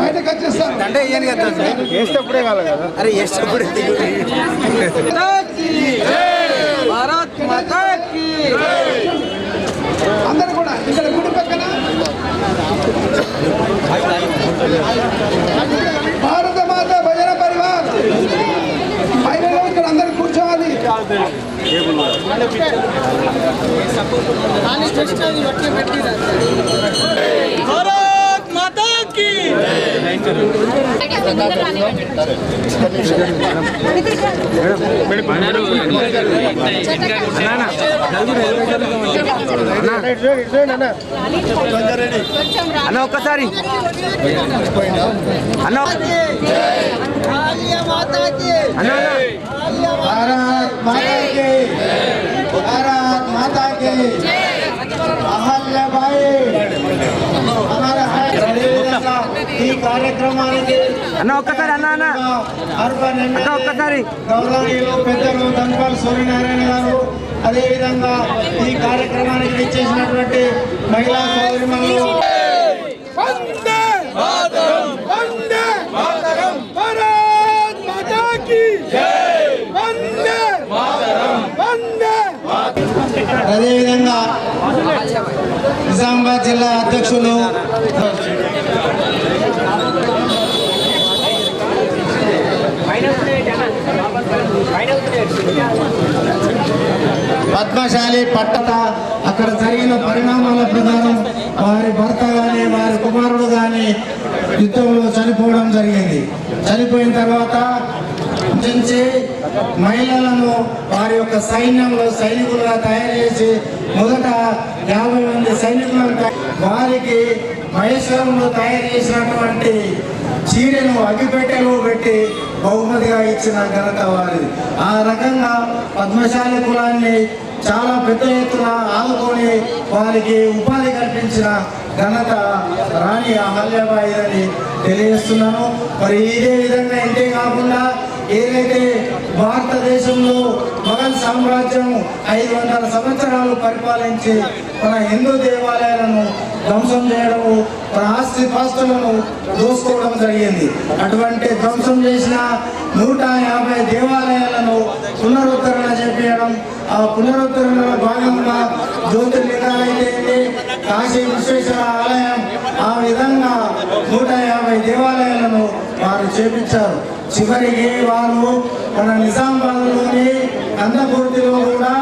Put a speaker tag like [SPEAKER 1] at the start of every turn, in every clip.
[SPEAKER 1] బయటకు
[SPEAKER 2] అంటే
[SPEAKER 3] వేసేటప్పుడే కావాలి కదా.
[SPEAKER 2] అరే
[SPEAKER 4] భారత్
[SPEAKER 1] అందరూ కూడా ఇక్కడ గుడి పక్కన. భారత మాత భజన పరివార్. మహిళలు ఇక్కడ అందరూ కూర్చోవాలి.
[SPEAKER 4] భారత్ మాతా కీ
[SPEAKER 2] అన్న ఒక్కసారి. అన్న
[SPEAKER 3] ఈ కార్యక్రమానికి
[SPEAKER 2] అన్న ఒక్కసారి అన్న అన్న.
[SPEAKER 3] అర్బన్
[SPEAKER 2] ఒక్కసారి.
[SPEAKER 3] గౌరవనీయులు పెద్దలు ధన్పాల్ సూర్యనారాయణ గారు అదేవిధంగా ఈ కార్యక్రమానికి ఇచ్చేసినటువంటి మహిళా సోదరిమణులు.
[SPEAKER 1] వందే వందే భారత్ మాతా కీ వందే వందే
[SPEAKER 3] అదేవిధంగా నిజామాబాద్ జిల్లా అధ్యక్షులు పద్మశాలి పట్టణ అక్కడ జరిగిన పరిణామాల ప్రధానం వారి భర్త కానీ వారి కుమారుడు కానీ యుద్ధంలో చనిపోవడం జరిగింది. చనిపోయిన తర్వాత నుంచి మహిళలను వారి యొక్క సైన్యంలో సైనికులుగా తయారు చేసి మొదట యాభై మంది సైనికులను వారికి మహేశ్వరంలో తయారు చేసినటువంటి చీరను అగ్గిపెట్టెలో పెట్టి బహుమతిగా ఇచ్చిన ఘనత వారిది. ఆ రకంగా పద్మశాలి కులాన్ని చాలా పెద్ద ఎత్తున ఆదుకొని వారికి ఉపాధి కల్పించిన ఘనత రాణి అహల్యాబాయి అని తెలియజేస్తున్నాను. మరి ఇదే విధంగా ఇంతే కాకుండా ఏదైతే భారతదేశంలో మొఘల్ సామ్రాజ్యం ఐదు వందల సంవత్సరాలు పరిపాలించి మన హిందూ దేవాలయాలను ధ్వంసం చేయడము మన ఆస్తి పాస్తులను దోసుకోవడం జరిగింది. అటువంటి ధ్వంసం చేసిన నూట యాభై దేవాలయాలను పునరుద్ధరణ చేపించడం ఆ పునరుద్ధరణలో భాగంగా జ్యోతిర్లింగాలైతే కాశీ విశ్వేశ్వర ఆలయం ఆ విధంగా నూట యాభై దేవాలయాలను వారు చేపించారు. చివరికి వారు మన నిజామాబాద్లోని కందపూర్తిలో కూడా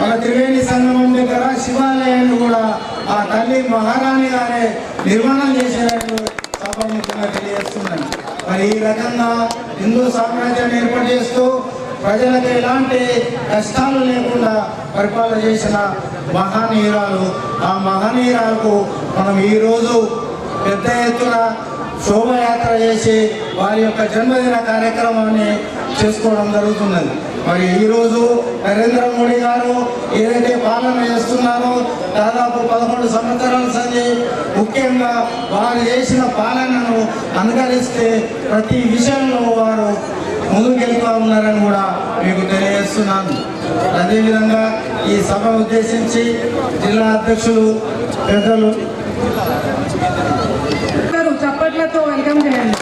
[SPEAKER 3] మన త్రివేణి సంగమం దగ్గర శివాలయాన్ని కూడా ఆ తల్లి మహారాణి గారే నిర్మాణం చేసినట్టు సభాముఖంగా తెలియజేస్తున్నాను మరి ఈ రకంగా హిందూ సామ్రాజ్యాన్ని ఏర్పాటు చేస్తూ ప్రజలకు ఎలాంటి కష్టాలు లేకుండా పరిపాలన చేసిన మహానీయురాలు ఆ మహనీయురాలకు మనం ఈరోజు పెద్ద ఎత్తున శోభయాత్ర చేసి వారి యొక్క జన్మదిన కార్యక్రమాన్ని చేసుకోవడం జరుగుతున్నది. మరి ఈరోజు నరేంద్ర మోడీ గారు ఏదైతే పాలన చేస్తున్నారో దాదాపు పదకొండు సంవత్సరాల సంది ముఖ్యంగా వారు చేసిన పాలనను అనుకరిస్తే ప్రతి విషయంలో వారు ముందుకెళ్తా ఉన్నారని కూడా మీకు తెలియజేస్తున్నాను. అదేవిధంగా ఈ సభ ఉద్దేశించి జిల్లా అధ్యక్షులు పెద్దలు
[SPEAKER 5] చప్పట్లతో చేయండి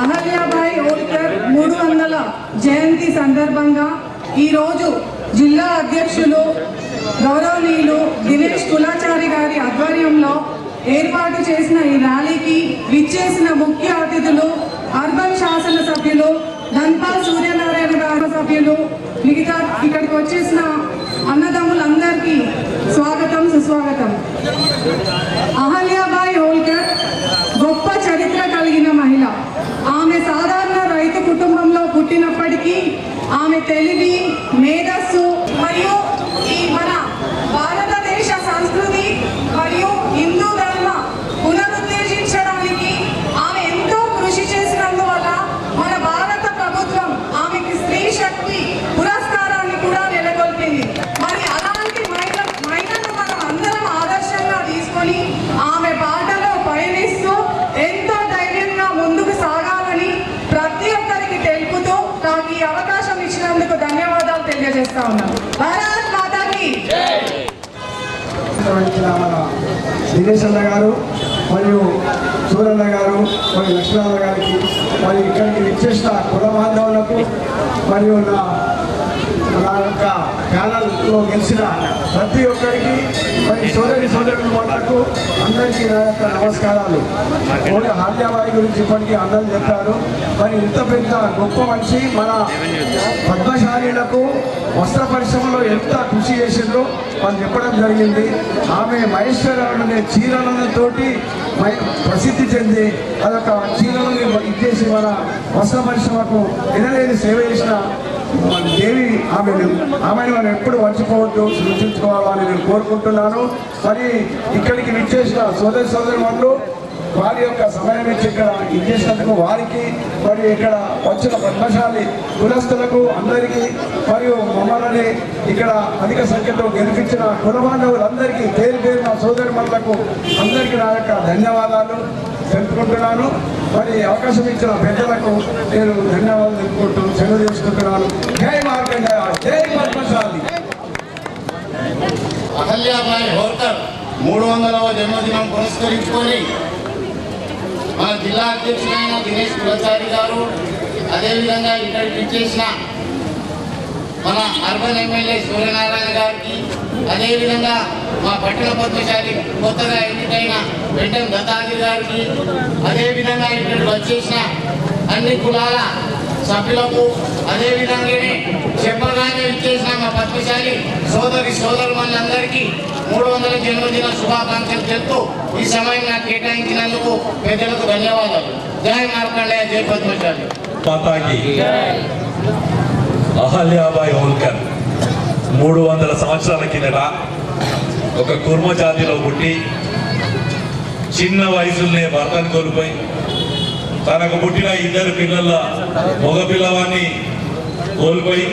[SPEAKER 5] అహల్యాబాయి హోల్కర్ మూడు వందల జయంతి సందర్భంగా ఈరోజు జిల్లా అధ్యక్షులు గౌరవనీయులు దినేష్ కులాచారి గారి ఆధ్వర్యంలో ఏర్పాటు చేసిన ఈ ర్యాలీకి విచ్చేసిన ముఖ్య అతిథులు అర్బన్ శాసన సభ్యులు ధన్పాల్ సూర్యనారాయణ గారి సభ్యులు మిగతా ఇక్కడికి వచ్చేసిన అన్నదమ్ములందరికీ స్వాగతం సుస్వాగతం. అహల్యాబాయి హోల్కర్ గొప్ప చరిత్ర కలిగిన మహిళ. ఆమె సాధారణ రైతు కుటుంబంలో పుట్టినప్పటికీ ఆమె తెలివి మేధస్సు మరియు ఈ మన భారతదేశ సంస్కృతి మరియు హిందూ ధర్మ పునరుద్ధరించడానికి ఆమె ఎంతో కృషి చేసినందువల్ల మన భారత ప్రభుత్వం ఆమెకి స్త్రీ శక్తి పురస్కారాన్ని కూడా నెలకొల్పింది మరి అలాంటి మహిళ మహిళను మనం అందరం ఆదర్శంగా తీసుకొని ఆమె బాటలో పయనిస్తూ ఎంతో ధైర్యంగా ముందుకు సాగాలని ప్రతి ఒక్కరికి తెలుపుతూ నాకు ఈ అవకాశం ఇచ్చినందుకు ధన్యవాదాలు తెలియజేస్తా ఉన్నాను భారత్ మాతాకి
[SPEAKER 3] నిర్వహించిన మన
[SPEAKER 1] దినేష్ అన్న గారు మరియు సూరన్న గారు మరియు లక్ష్మణ గారికి మరియు ఇక్కడికి విచ్చేసిన కుల బాంధవులకు మరియు నా నా యొక్క ఛానల్లో గెలిచిన ప్రతి ఒక్కరికి మరి సోదరి సోదరుల మనకు అందరికీ నా యొక్క నమస్కారాలు. ఓన్లీ హార్యాబాయి గురించి ఇప్పటికీ అందరూ చెప్పారు. మరి ఇంత పెద్ద గొప్ప మనిషి మన పద్మశాలీలకు వస్త్ర పరిశ్రమలో ఎంత కృషి చేసిందో వాళ్ళు చెప్పడం జరిగింది. ఆమె మహేశ్వరరావు చీరలను చీరలతోటి మై- ప్రసిద్ధి చెంది అదొక చీరలని ఇచ్చేసి మన వస్త్ర పరిశ్రమకు ఎనలేని సేవ చేసిన మన దేవి ఆమెను ఆమెను మనం ఎప్పుడు మర్చిపోవద్దు సృష్టించుకోవాలని నేను కోరుకుంటున్నాను. మరి ఇక్కడికి విచ్చేసిన సోదరి సోదరి వాళ్ళు వారి యొక్క సమయం ఇచ్చి ఇక్కడ ఇచ్చేసినందుకు వారికి మరియు ఇక్కడ వచ్చిన పద్మశాలి కులస్తులకు అందరికీ మరియు మమ్మల్ని ఇక్కడ అధిక సంఖ్యలో గెలిపించిన కులబాంధవులందరికీ పేరు పేరున సోదరి మనులకు అందరికీ నా యొక్క ధన్యవాదాలు తెలుపుకుంటున్నాను. మరి అవకాశం ఇచ్చిన పెద్దలకు నేను ధన్యవాదాలు తెలుపుకుంటూ సెలవు చేసుకుంటున్నాను. జై మార్కండేయ జై పద్మశాలి.
[SPEAKER 3] అహల్యాబాయి హోల్కర్ మూడు వందలవ జన్మదినం పురస్కరించుకొని మన జిల్లా అధ్యక్షుడైన దినేష్ కులచారి గారు అదేవిధంగా ఇక్కడికి ఇచ్చేసిన మన అర్బన్ ఎమ్మెల్యే సూర్యనారాయణ గారికి అదేవిధంగా మా పట్టణ పద్మశాలి కొత్తగా ఎన్నికైన వెంటనే దత్తాగిరి గారికి అదేవిధంగా ఇక్కడికి వచ్చేసిన అన్ని కులాల సభ్యులకు అదేవిధంగానే చెప్పగానే ఇచ్చేసిన మా పద్మశాలి సోదరి సోదరు మనందరికీ మూడు వందల జన్మదిన శుభాకాంక్షలు చెప్తూ ఈ సమయం నాకు కేటాయించినందుకు పెద్దలకు ధన్యవాదాలు. జై మార్కండేయ జై పద్మశాలి.
[SPEAKER 6] అహల్యాబాయి హోల్కర్ మూడు వందల సంవత్సరాల కిందట ఒక కుర్మ జాతిలో పుట్టి చిన్న వయసులోనే భర్తను కోల్పోయి తనకు పుట్టిన ఇద్దరు పిల్లల మగ పిల్లవాన్ని కోల్పోయి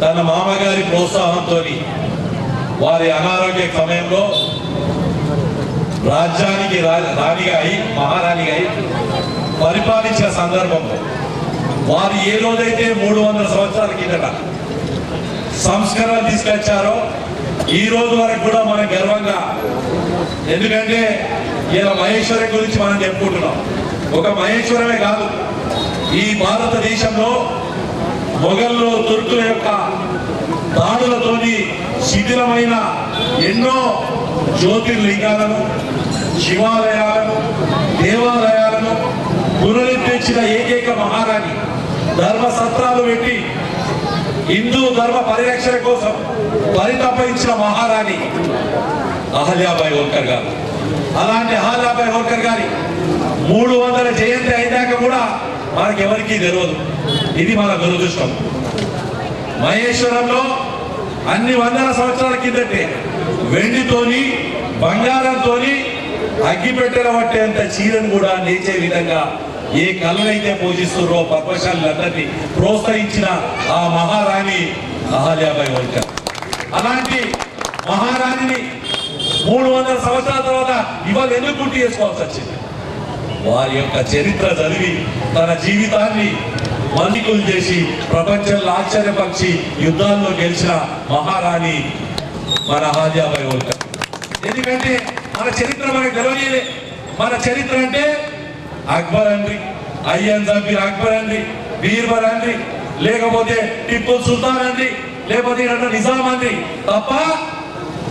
[SPEAKER 6] తన మామగారి ప్రోత్సాహంతో వారి అనారోగ్య సమయంలో రాజ్యానికి రా- రాణిగా అయి మహారాణిగా అయి పరిపాలించిన సందర్భంలో వారు ఏ రోజైతే మూడు వందల సంవత్సరాల కిందట సంస్కరణ తీసుకొచ్చారో ఈ రోజు వరకు కూడా మనం గర్వంగా ఎందుకంటే ఇలా మహేశ్వరం గురించి మనం చెప్పుకుంటున్నాం. ఒక మహేశ్వరమే కాదు ఈ భారతదేశంలో మొఘల్లో తుర్కుల యొక్క దాడులతోని శిథిలమైన ఎన్నో జ్యోతిర్లింగాలను శివాలయాలను దేవాలయాలను పునరుద్ధరించిన ఏకైక మహారాణి ధర్మ సత్రాలు పెట్టి హిందూ ధర్మ పరిరక్షణ కోసం పరితపించిన మహారాణి అహల్యాబాయి హోల్కర్ గారు. అలాంటి అహల్యాబాయి హోల్కర్ గారి మూడు వందల జయంతి అయినాక కూడా మనకెవరికీ తెలియదు ఇది మన దురదృష్టం. మహేశ్వరంలో అన్ని వందల సంవత్సరాల కిందటే వెండితోని బంగారంతోని అగ్గిపెట్టెల పట్టేంత చీరను కూడా నేచే విధంగా ఏ కళనైతే పూజిస్తున్నారో పద్మశాలందరినీ ప్రోత్సహించిన ఆ మహారాణి అహల్యాబాయి హోల్కర్ అలాంటి మహారాణిని మూడు వందల సంవత్సరాల తర్వాత ఇవాళ ఎందుకు గుర్తు చేసుకోవాల్సి వచ్చింది? వారి యొక్క చరిత్ర చదివి తన జీవితాన్ని మల్లికులు చేసి ప్రపంచంలో ఆశ్చర్యపరిచి యుద్ధాల్లో గెలిచిన మహారాణి మన హాజాబాయి హోల్కర్ ఎందుకంటే మన చరిత్ర మనకు తెలియజేయలే మన చరిత్ర అంటే అక్బర్ అండ్రి అయ్యన్ జబీర్ అక్బర్ అండ్రి బీర్బర్ అండ్రి లేకపోతే టిప్పు సుల్తాన్ అండ్రి లేకపోతే ఈయన నిజాం అండ్రి తప్ప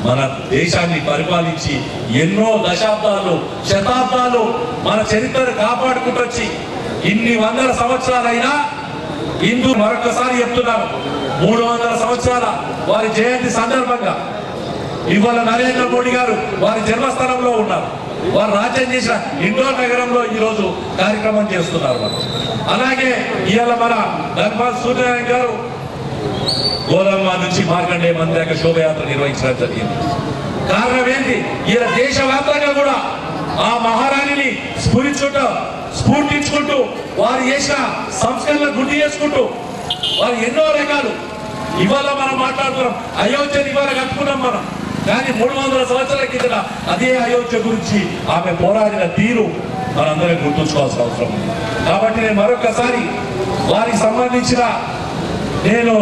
[SPEAKER 6] మన దేశాన్ని పరిపాలించి ఎన్నో దశాబ్దాలు శతాబ్దాలు మన చరిత్రను కాపాడుకుంటొచ్చి ఇన్ని వందల సంవత్సరాలైనా హిందూ మరొకసారి చెప్తున్నాను మూడు వందల సంవత్సరాల వారి జయంతి సందర్భంగా ఇవాళ నరేంద్ర మోడీ గారు వారి జన్మస్థలంలో ఉన్నారు. వారు రాజ్యం చేసిన ఇండోర్ నగరంలో ఈ రోజు కార్యక్రమం చేస్తున్నారు వారు. అలాగే ఇవాళ మన ధర్మాల్ సూర్యనారాయణ గారు గోలమ్మ నుంచి మార్కండే మంది దాకా శోభయాత్ర నిర్వహించడం జరిగింది. కారణం ఏంటి? ఈయన దేశవ్యాప్తంగా కూడా ఆ మహారాణిని స్ఫురించుకుంటూ స్ఫూర్తించుకుంటూ వారు చేసిన సంస్కరణ గుర్తు చేసుకుంటూ వారు ఎన్నో రకాలు ఇవాళ మనం మాట్లాడుతున్నాం. అయోధ్యని ఇవాళ కట్టుకున్నాం మనం. కానీ మూడు వందల సంవత్సరాల కిందట అదే అయోధ్య గురించి ఆమె పోరాడిన తీరు మనందరం గుర్తుంచుకోవాల్సిన అవసరం ఉంది. కాబట్టి నేను మరొకసారి వారికి సంబంధించిన నేను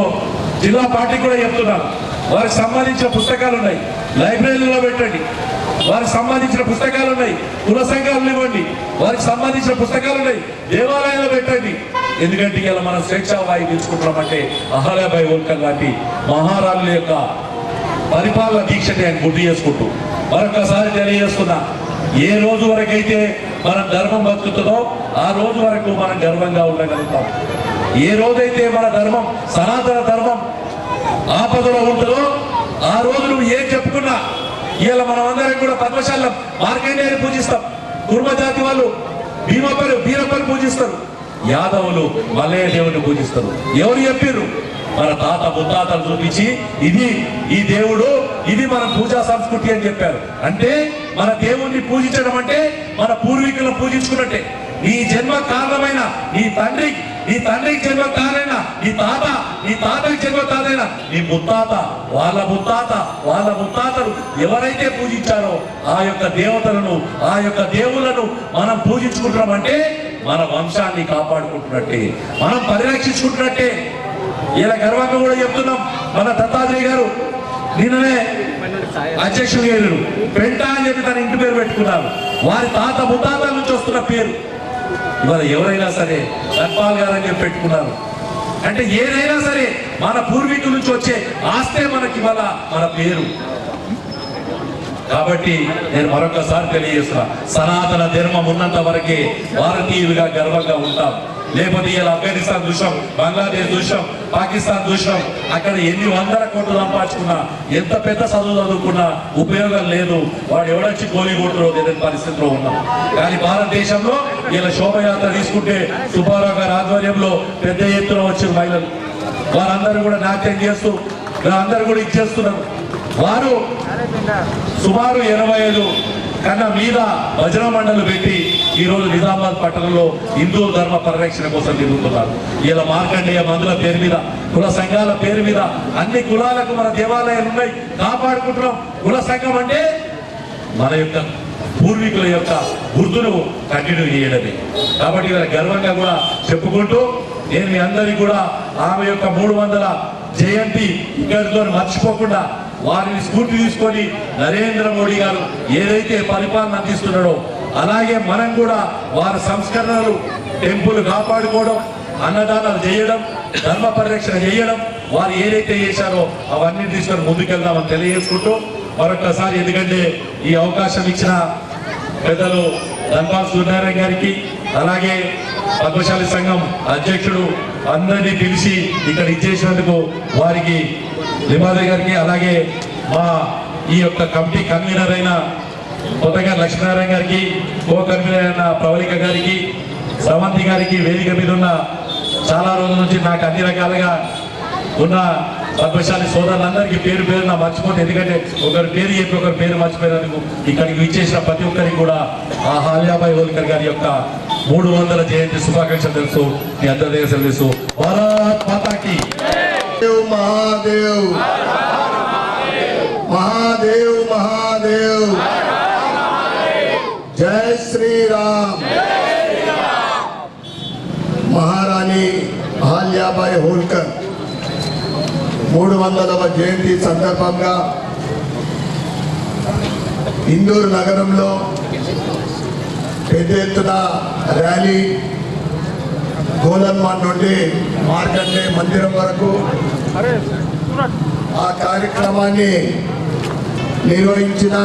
[SPEAKER 6] జిల్లా పార్టీ కూడా చెప్తున్నాను వారికి సంబంధించిన పుస్తకాలు ఉన్నాయి. లైబ్రరీలో పెట్టండి. వారికి సంబంధించిన పుస్తకాలు ఉన్నాయి. కుల సంఘాలు ఇవ్వండి. వారికి సంబంధించిన పుస్తకాలు ఉన్నాయి. దేవాలయాలు పెట్టండి. ఎందుకంటే ఇలా మనం స్వేచ్ఛ వాయి తీసుకుంటున్నామంటే అహల్యాబాయి హోల్కర్ లాంటి మహారాణుల యొక్క పరిపాలన దీక్షని ఆయన గుర్తు చేసుకుంటూ మరొకసారి తెలియజేస్తున్నా ఏ రోజు వరకైతే మనం ధర్మం బతుకుతుందో ఆ రోజు వరకు మనం గర్వంగా ఉండగలుగుతాం. ఏ రోజైతే మన ధర్మం సనాతన ధర్మం ఆపదలో ఉంటుందో ఆ రోజు నువ్వు ఏం చెప్పుకున్నా ఇవాళ మనం అందరం కూడా పద్మశాలం మార్కండేయని పూజిస్తాం. కుర్మజాతి వాళ్ళు భీమప్పలు బీరప్పలు పూజిస్తారు. యాదవులు మల్లయ్య దేవుని పూజిస్తారు. ఎవరు చెప్పారు మన తాత ముత్తాతలు చూపించి ఇది ఈ దేవుడు ఇది మన పూజా సంస్కృతి అని చెప్పారు. అంటే మన దేవుణ్ణి పూజించడం అంటే మన పూర్వీకులను పూజించుకున్నట్టే. నీ జన్మ కారణమైన నీ తండ్రి నీ తండ్రికి జన్మ కారణమైన నీ తాత నీ తాతకి జన్మ కారణమైన నీ ముత్తాత వాళ్ళ ముత్తాత వాళ్ళ ముత్తాతలు ఎవరైతే పూజించారో ఆ యొక్క దేవతలను ఆ యొక్క దేవులను మనం పూజించుకుంటున్నామంటే మన వంశాన్ని కాపాడుకుంటున్నట్టే మనం పరిరక్షించుకుంటున్నట్టే. ఇలా గర్వంగా కూడా చెప్తున్నాం. మన దత్తాత్రేయ గారు నిన్ననే అధ్యక్షుడు గారు పెంట అని చెప్పి తన ఇంటి పేరు పెట్టుకున్నారు. వారి తాత ముత్తాతల నుంచి వస్తున్న పేరు. ఇవాళ ఎవరైనా సరే ధన్పాల్ గారు అని చెప్పి పెట్టుకున్నారు. అంటే ఏదైనా సరే మన పూర్వీకుల నుంచి వచ్చే ఆస్తే మనకి ఇవాళ మన పేరు. కాబట్టి నేను మరొకసారి తెలియజేస్తున్నా. సనాతన ధర్మం ఉన్నంత వరకే భారతీయులుగా గర్వంగా ఉంటాం. లేకపోతే ఇలా ఆఫ్ఘనిస్తాన్ చూసాం బంగ్లాదేశ్ చూసాం పాకిస్తాన్ చూసాం అక్కడ ఎన్ని వందల కోట్లు సంపాదించుకున్నా ఎంత పెద్ద చదువు చదువుకున్నా ఉపయోగం లేదు. వాడు ఎవడొచ్చి గోలీ కొట్టరో తెలియని పరిస్థితిలో ఉన్నాం కానీ భారతదేశంలో ఇలా శోభయాత్ర తీసుకుంటే సుబ్బారావు గారి ఆధ్వర్యంలో పెద్ద ఎత్తున వచ్చిన మహిళలు. వారందరూ కూడా నాట్యం చేస్తూ అందరూ కూడా ఇచ్చేస్తున్నారు వారు సుమారు ఎనభై ఐదు కన్నా మీద భజన మండలి పెట్టి ఈరోజు నిజామాబాద్ పట్టణంలో హిందూ ధర్మ పరిరక్షణ కోసం తిరుగుతున్నారు. ఇలా మార్కండేయ మందుల పేరు మీద కుల సంఘాల పేరు మీద అన్ని కులాలకు మన దేవాలయాలు ఉన్నాయి. కాపాడుకుంటున్నాం. కుల సంఘం అంటే మన యొక్క పూర్వీకుల యొక్క గుర్తును కంటిన్యూ చేయడమే. కాబట్టి ఇలా గర్వంగా కూడా చెప్పుకుంటూ నేను మీ అందరికీ కూడా ఆమె యొక్క మూడు వందల జయంతి ఇక్కడితో మర్చిపోకుండా వారిని స్ఫూర్తి తీసుకొని నరేంద్ర మోడీ గారు ఏదైతే పరిపాలన అందిస్తున్నాడో అలాగే మనం కూడా వారి సంస్కరణలు టెంపుల్ కాపాడుకోవడం అన్నదానాలు చేయడం ధర్మ పరిరక్షణ చేయడం వారు ఏదైతే చేశారో అవన్నీ తీసుకొని ముందుకెళ్దామని తెలియజేసుకుంటూ మరొకసారి ఎందుకంటే ఈ అవకాశం ఇచ్చిన పెద్దలు ధన్పాల్ సూర్యనారాయణ గారికి అలాగే పద్మశాలి సంఘం అధ్యక్షుడు అందరినీ పిలిచి ఇక్కడ ఇచ్చేసినందుకు వారికి లిమాదే గారికి అలాగే మా ఈ యొక్క కమిటీ కన్వీనర్ అయిన కొత్తగా లక్ష్మీనారాయణ గారికి కో కన్వీనర్ అయిన ప్రవళిక గారికి స్రవంతి గారికి వేదిక మీద ఉన్న చాలా రోజుల నుంచి నాకు అన్ని రకాలుగా ఉన్న పద్మశాలి సోదరులందరికీ పేరు పేరు నా మర్చిపోతే ఎందుకంటే ఒకరి పేరు చెప్పి ఒకరి పేరు మర్చిపోయినందుకు ఇక్కడికి విచ్చేసిన ప్రతి ఒక్కరికి కూడా ఆ హాల్యాబాయి హోల్కర్ గారి యొక్క మూడు వందల జయంతి శుభాకాంక్షలు తెలుసు మీ అందరి తెలుసు భారత్ మాతాకి.
[SPEAKER 7] దేవ్ మహాదేవ్. మహాదేవ్ మహాదేవ్. జై శ్రీరామ్. మహారాణి అహల్యాబాయి హోల్కర్. మూడు వందలవ జయంతి సందర్భంగా ఇందూరు నగరంలో పెద్ద ఎత్తున ర్యాలీ గోలన్మాన్ నుండి మార్కండే మందిరం వరకు ఆ కార్యక్రమాన్ని నిర్వహించిన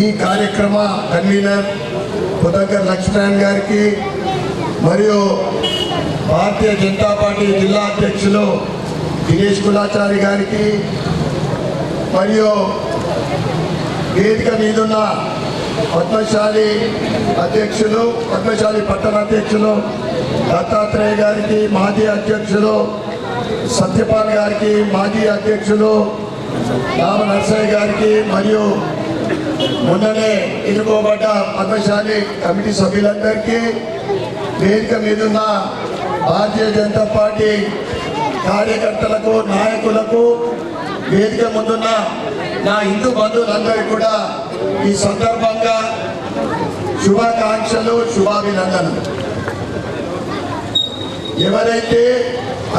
[SPEAKER 7] ఈ కార్యక్రమ కన్వీనర్ పుదగ్గర్ లక్ష్మణ్ గారికి మరియు భారతీయ జనతా పార్టీ జిల్లా అధ్యక్షులు దినేష్ కులాచారి గారికి మరియు వేదిక మీదున్న పద్మశాలి అధ్యక్షులు పద్మశాలి పట్టణ అధ్యక్షులు దత్తాత్రేయ గారికి మాజీ అధ్యక్షులు సత్యపాల్ గారికి మాజీ అధ్యక్షులు రామ నర్సయ్య గారికి మరియు మొన్ననే ఎన్నుకోబడ్డ పద్మశాలి కమిటీ సభ్యులందరికీ వేదిక మీదున్న భారతీయ జనతా పార్టీ కార్యకర్తలకు నాయకులకు వేదిక ముందున్న నా హిందూ బంధువులందరికీ కూడా ఈ సందర్భంగా శుభాకాంక్షలు శుభాభినందనలు. ఎవరైతే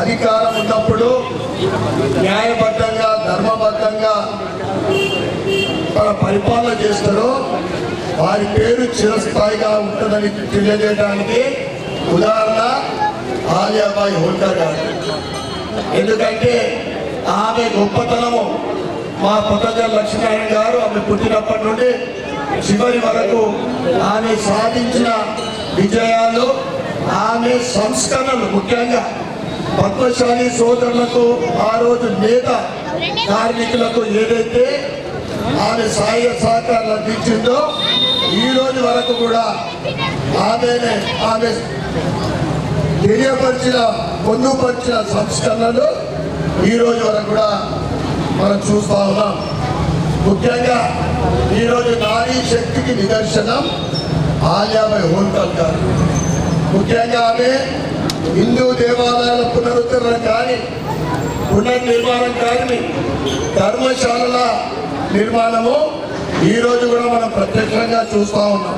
[SPEAKER 7] అధికారం ఉన్నప్పుడు న్యాయబద్ధంగా ధర్మబద్ధంగా తన పరిపాలన చేస్తారో వారి పేరు చిరస్థాయిగా ఉంటుందని తెలియజేయడానికి ఉదాహరణ ఆలియాబాయి హోల్కర్ గారు. ఎందుకంటే ఆమె గొప్పతనము మా పొట్టజల లక్ష్మీనారాయణ గారు ఆమె పుట్టినప్పటి నుండి చివరి వరకు ఆమె సాధించిన విజయాలు ఆమె సంస్కరణలు ముఖ్యంగా పద్మశాలి సోదరులకు ఆ రోజు నేత కార్మికులకు ఏదైతే ఆమె సాయ సహకారాలు అందించిందో ఈ రోజు వరకు కూడా ఆమెనే ఆమె తెలియపరిచిన పొందుపరిచిన సంస్కరణలు ఈ రోజు వరకు కూడా మనం చూస్తా ఉన్నాం. ముఖ్యంగా ఈరోజు నారీ శక్తికి నిదర్శనం ఆలియాబాయి హోల్కర్ గారు. ముఖ్యంగా ఆమె హిందూ దేవాలయాల పునరుద్ధరణ కానీ పునర్నిర్మాణం కానీ ధర్మశాలల నిర్మాణము ఈరోజు కూడా మనం ప్రత్యక్షంగా చూస్తా ఉన్నాం.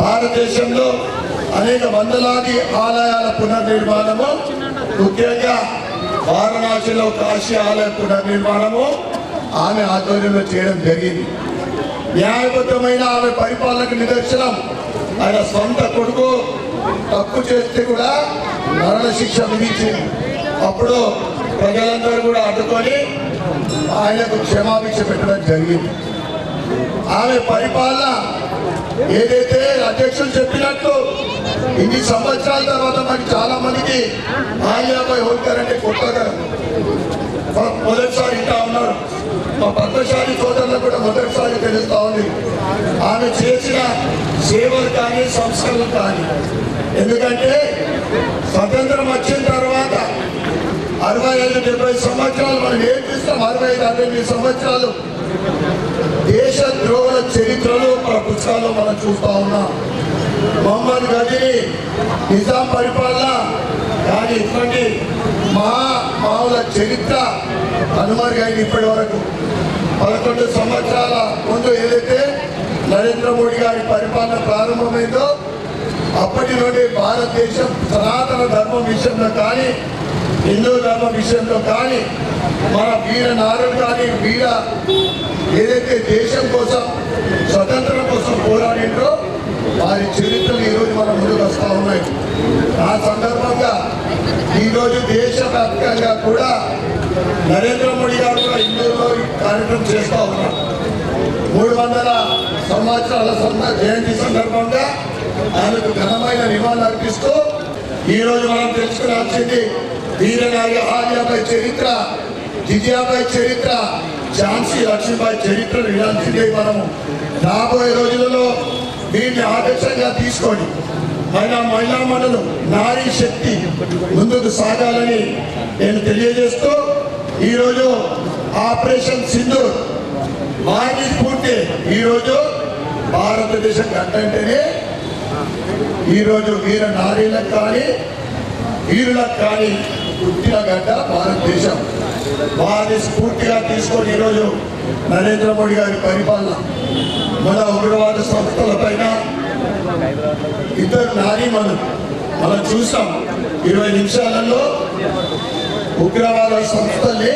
[SPEAKER 7] భారతదేశంలో అనేక వందలాది ఆలయాల పునర్నిర్మాణము ముఖ్యంగా వారణాసిలో కాశీ ఆలయ పునర్నిర్మాణము ఆమె ఆధ్వర్యంలో చేయడం జరిగింది. న్యాయబద్ధమైన ఆమె పరిపాలనకు నిదర్శనం. ఆయన సొంత కొడుకు తప్పు చేస్తే కూడా మరణ శిక్ష విధించింది. అప్పుడు ప్రజలందరూ కూడా అడ్డుకొని ఆయనకు క్షమాభిక్ష పెట్టడం జరిగింది. ఆమె పరిపాలన ఏదైతే అధ్యక్షులు చెప్పినట్లు ఇన్ని సంవత్సరాల తర్వాత మనకి చాలా మందికి ఆలియాబాయి హోల్కర్ కొత్తగా మొదటిసారి ఇంకా ఉన్నారు. మా పద్మశాలి సోదరులకు కూడా మొదటిసారి తెలుస్తా ఉంది. ఆమె చేసిన సేవలు కానీ సంస్కరణలు కానీ. ఎందుకంటే స్వతంత్రం వచ్చిన తర్వాత అరవై ఐదు డెబ్బై సంవత్సరాలు మనం ఏం చేస్తాం అరవై ఐదు అరవై ఎనిమిది సంవత్సరాలు చరిత్రలు మన పుస్తకాల్లో మనం చూస్తా ఉన్నాం. మొహమ్మద్ గజని నిజాం పరిపాలన కానీ ఇటువంటి మహా మావుల చరిత్ర కనుమరుగైంది ఇప్పటి వరకు. పదకొండు సంవత్సరాల ముందు ఏదైతే నరేంద్ర మోడీ గారి పరిపాలన ప్రారంభమైందో అప్పటి నుండి భారతదేశం సనాతన ధర్మం విషయంలో కానీ హిందూ ధర్మం విషయంలో కానీ మన వీర నారులు కానీ వీర ఏదైతే దేశం కోసం స్వతంత్రం కోసం పోరాడిందో వారి చరిత్రలు ఈరోజు మన ముందుకు వస్తూ ఉన్నాయి ఆ సందర్భంగా ఈరోజు దేశవ్యాప్తంగా కూడా నరేంద్ర మోడీ గారు కూడా హిందూలో కార్యక్రమం చేస్తూ ఉన్నారు. మూడు వందల సంవత్సరాల జయంతి సందర్భంగా ఆయనకు ఘనమైన నివాళులు అర్పిస్తూ ఈరోజు మనం తెలుసుకోవాల్సింది వీరనారి ఆర్యాబాయి చరిత్ర జిజియాబాయి చరిత్ర ఝాన్సీ లక్ష్మీబాయి చరిత్ర వినాల్సిందే మనము రాబోయే రోజులలో దీన్ని ఆదర్శంగా తీసుకోండి. ఆయన మహిళా మండలం నారీ శక్తి ముందుకు సాగాలని నేను తెలియజేస్తూ ఈరోజు ఆపరేషన్ సింధూర్ మాజీ స్ఫూర్తి ఈరోజు భారతదేశం గడ్డంటేనే ఈరోజు వీర నారీలకు కానీ వీరులకు కానీ పుట్టిన గడ్డ భారతదేశం. వారిని స్ఫూర్తిగా తీసుకొని ఈరోజు నరేంద్ర మోడీ గారి పరిపాలన మన ఉగ్రవాద సంస్థల పైన ఇద్దరు నారీ మనం. మనం చూసాం ఇరవై నిమిషాలలో ఉగ్రవాద సంస్థల్ని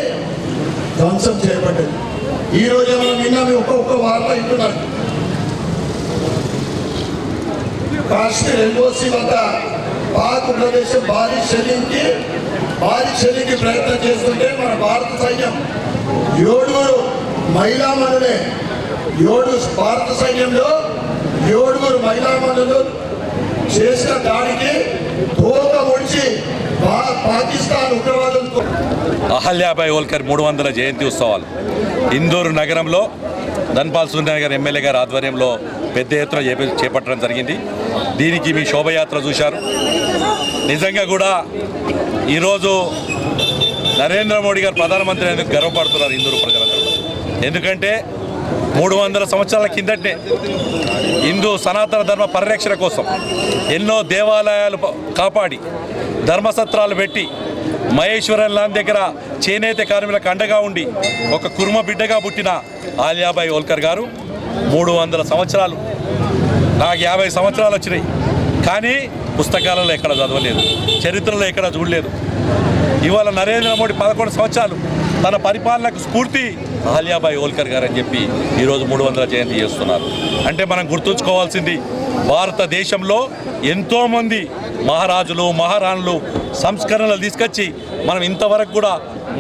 [SPEAKER 7] ధ్వంసం చేయబడ్డది ఈ రోజు మనం విన్నాం ఒక్కొక్క వార్త ఇస్తున్నారు కాశ్మీర్ ఎల్ఓసి వద్ద పాక్ ప్రదేశం భారీ షెల్లింగ్కి భారీ షెల్లింగ్కి ప్రయత్నం చేస్తుంటే మన భారత సైన్యం ఏడుగురు మహిళా మనులే ఏడు భారత సైన్యంలో ఏడుగురు మహిళా మనులు చేసిన దాడికి తోక ముడిచి పాకిస్తాన్ ఉగ్రవాదులతో
[SPEAKER 6] అహల్యాబాయి హోల్కర్ మూడు వందల జయంతి ఉత్సవాలు. ఇందూరు నగరంలో ధన్పాల్ సూర్యనారాయణ గారు ఎమ్మెల్యే గారి ఆధ్వర్యంలో పెద్ద ఎత్తున చేపట్టడం జరిగింది. దీనికి మీ శోభయాత్ర చూశారు. నిజంగా కూడా ఈరోజు నరేంద్ర మోడీ గారు ప్రధానమంత్రి అనేది గర్వపడుతున్నారు ఇందూరు ప్రజలందరూ. ఎందుకంటే మూడు వందల సంవత్సరాల కిందటే హిందూ సనాతన ధర్మ పరిరక్షణ కోసం ఎన్నో దేవాలయాలు కాపాడి ధర్మసత్రాలు పెట్టి మహేశ్వరం లాంటి దగ్గర చేనేత కార్మికులకు అండగా ఉండి ఒక కుర్మ బిడ్డగా పుట్టిన ఆలియాబాయి హోల్కర్ గారు మూడు వందల సంవత్సరాలు నాకు యాభై సంవత్సరాలు వచ్చినాయి. కానీ పుస్తకాలలో ఎక్కడ చదవలేదు చరిత్రలో ఎక్కడ చూడలేదు. ఇవాళ నరేంద్ర మోడీ పదకొండు సంవత్సరాలు తన పరిపాలనకు స్ఫూర్తి అహల్యాబాయి హోల్కర్ గారు అని చెప్పి ఈరోజు మూడు వందల జయంతి చేస్తున్నారు. అంటే మనం గుర్తుంచుకోవాల్సింది భారతదేశంలో ఎంతోమంది మహారాజులు మహారాణులు సంస్కరణలు తీసుకొచ్చి మనం ఇంతవరకు కూడా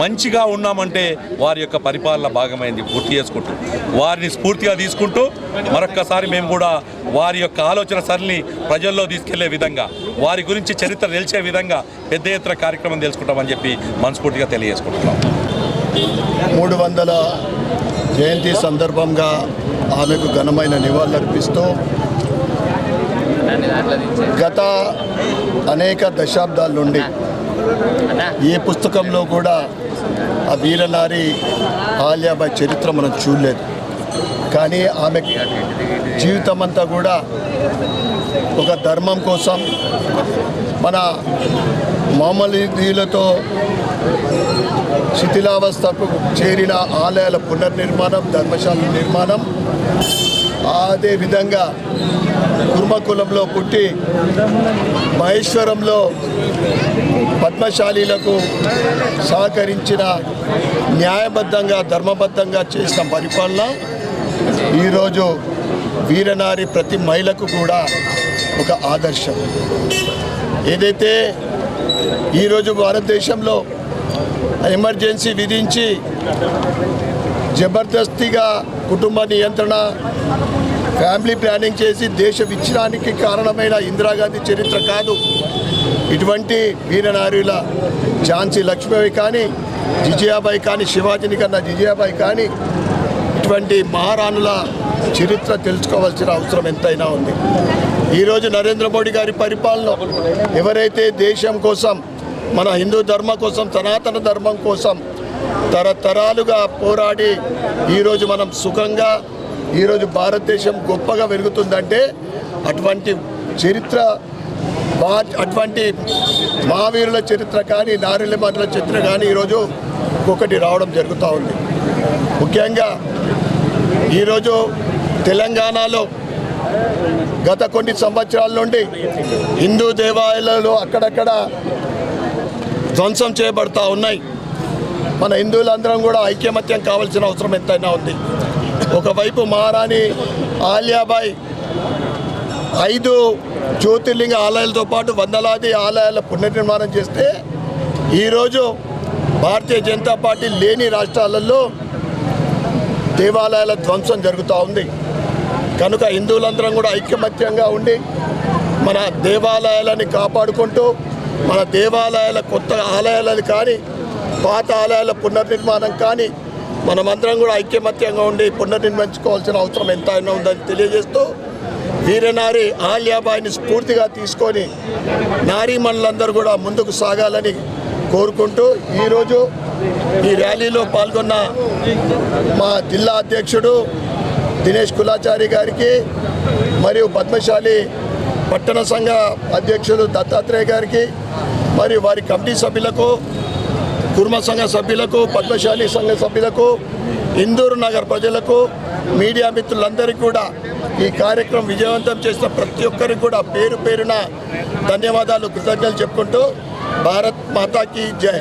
[SPEAKER 6] మంచిగా ఉన్నామంటే వారి యొక్క పరిపాలన భాగమైంది పూర్తి చేసుకుంటూ వారిని స్ఫూర్తిగా తీసుకుంటూ మరొక్కసారి మేము కూడా వారి యొక్క ఆలోచన సరళిని ప్రజల్లో తీసుకెళ్ళే విధంగా వారి గురించి చరిత్ర నిలిచే విధంగా పెద్ద ఎత్తున కార్యక్రమం తెలుసుకుంటామని చెప్పి మనస్ఫూర్తిగా తెలియజేసుకుంటున్నాం.
[SPEAKER 7] మూడు వందల జయంతి సందర్భంగా ఆమెకు ఘనమైన నివాళులర్పిస్తూ గత అనేక దశాబ్దాల నుండి ఏ పుస్తకంలో కూడా ఆ వీరనారి ఆలియాబాయ్ చరిత్ర మనం చూడలేదు. కానీ ఆమె జీవితం అంతా కూడా ఒక ధర్మం కోసం మన మామూలులతో శిథిలావస్థకు చేరిన ఆలయాల పునర్నిర్మాణం ధర్మశాల నిర్మాణం. అదే విధంగా కుర్మకులంలో పుట్టి మహేశ్వరంలో పద్మశాలీలకు సహకరించిన న్యాయబద్ధంగా ధర్మబద్ధంగా చేసిన పరిపాలన. ఈరోజు వీరనారి ప్రతి మహిళకు కూడా ఒక ఆదర్శం. ఏదైతే ఈరోజు భారతదేశంలో ఎమర్జెన్సీ విధించి జబర్దస్తిగా కుటుంబ నియంత్రణ ఫ్యామిలీ ప్లానింగ్ చేసి దేశ విచ్ఛిన్నానికి కారణమైన ఇందిరాగాంధీ చరిత్ర కాదు. ఇటువంటి వీరనార్యుల ఝాన్సీ లక్ష్మీబాయి కానీ జిజియాబాయి కానీ శివాజీని కన్నా జిజియాబాయి కానీ ఇటువంటి మహారాణుల చరిత్ర తెలుసుకోవాల్సిన అవసరం ఎంతైనా ఉంది. ఈరోజు నరేంద్ర మోడీ గారి పరిపాలన ఎవరైతే దేశం కోసం మన హిందూ ధర్మం కోసం సనాతన ధర్మం కోసం తరతరాలుగా పోరాడి ఈరోజు మనం సుఖంగా ఈరోజు భారతదేశం గొప్పగా వెలుగుతుందంటే అటువంటి చరిత్ర అటువంటి మహావీరుల చరిత్ర కానీ నారెల్లమర్ల చరిత్ర కానీ ఈరోజు ఒక్కొక్కటి రావడం జరుగుతూ ఉంది. ముఖ్యంగా ఈరోజు తెలంగాణలో గత కొన్ని సంవత్సరాల నుండి హిందూ దేవాలయాలు అక్కడక్కడ ధ్వంసం చేయబడతా ఉన్నాయి. మన హిందువులందరం కూడా ఐక్యమత్యం కావాల్సిన అవసరం ఎంతైనా ఉంది. ఒకవైపు మహారాణి ఆలియాబాయ్ ఐదు జ్యోతిర్లింగ ఆలయాలతో పాటు వందలాది ఆలయాల పునర్నిర్మాణం చేస్తే ఈరోజు భారతీయ జనతా పార్టీ లేని రాష్ట్రాలలో దేవాలయాల ధ్వంసం జరుగుతూ ఉంది. కనుక హిందువులందరం కూడా ఐక్యమత్యంగా ఉండి మన దేవాలయాలని కాపాడుకుంటూ మన దేవాలయాల కొత్త ఆలయాలను కానీ పాత ఆలయాల పునర్నిర్మాణం కానీ మనమందరం కూడా ఐక్యమత్యంగా ఉండి పునర్నిర్మించుకోవాల్సిన అవసరం ఎంతైనా ఉందని తెలియజేస్తూ వీరనారి ఆలియాబాయిని స్ఫూర్తిగా తీసుకొని నారీమణులందరూ కూడా ముందుకు సాగాలని కోరుకుంటూ ఈరోజు ఈ ర్యాలీలో పాల్గొన్న మా జిల్లా అధ్యక్షుడు దినేష్ కులాచారి గారికి మరియు పద్మశాలి పట్టణ సంఘ అధ్యక్షుడు దత్తాత్రేయ గారికి మరియు వారి కమిటీ సభ్యులకు కుర్మ సంఘ సభ్యులకు పద్మశాలి సంఘ సభ్యులకు ఇందూరు నగర్ ప్రజలకు మీడియా మిత్రులందరికీ కూడా ఈ కార్యక్రమం విజయవంతం చేసిన ప్రతి ఒక్కరికి కూడా పేరు పేరున ధన్యవాదాలు కృతజ్ఞతలు చెప్పుకుంటూ భారత్ మాతాకి జై.